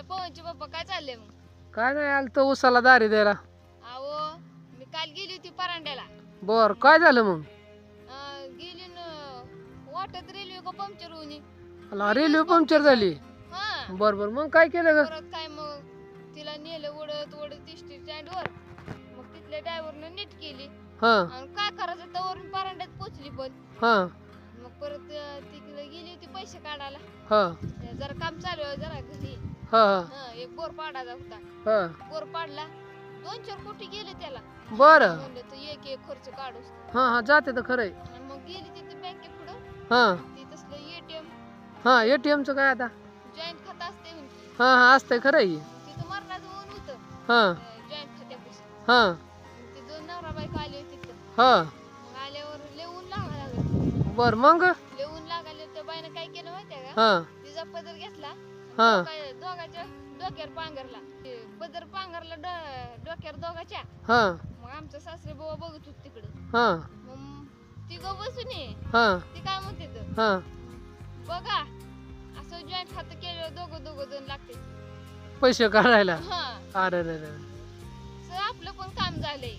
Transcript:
काय पवनचे पप्पा काय चाललंय मग? काय नाही आलं तर उसाला दारी द्यायला. अहो मी काल गेली होती परांड्याला. बर काय झालं मग? अं, गेली न वाटत रेल्वे का पंक्चर होऊन? अला रेल्वे पंक्चर झाली? हा. बर बर मग काय केलं ग? परत काय मग तिला नेलं उडत उडत इष्टी स्टँडवर. मग तिथल्या ड्रायव्हरनं नीट केली. हा. आणि काय करायचं तवर मी परांड्यात पोचली पण. हा. मग परत अं, तिकडे गेली होती पैसे काढायला. हा. जरा काम चालू आहे जरा घरी. हा. हा एक बोर पाडायचा होता. हा. बोर पाडला. दोन चार कोटी गेले त्याला. बर. म्हणलं एक एक खर्च काढूस. हा हा जाते तर खरंय. आणि मग गेली तिथे बँके पुढं. हा. ती तसलं एटीएम हा एटीएम च काय आता? जॉईंट खाता असते. हा हा असतंय खरंय. तिथं मरणाचं ऊन होतं. हा. जॉईंट खात्यापाशी. हा. ते दोन नवरा बायको आले होते तिथं. हा. मग आल्यावर लेऊन लागायला लागलं. बर मग? लेऊन लागायला त्या बाईनं काय केलं माहितीये का? हा. तिचा पदर घेतला. हा. काय दोघाच्या डोक्यावर पांघरला. ते पदर पांघरला डो- डोक्यावर दोघाच्या. हा. मग आमचं सासरे बाबा बघत होत तिकडं. हा. मग ती ग बसून ये. हा. ती काय म्हणते तर? हा. बघा असं जॉईंट खातं केलं दोघं दोघं जण लागते. पैसे काढायला? हा. अरे रे रे सर आपलं पण काम झालंय.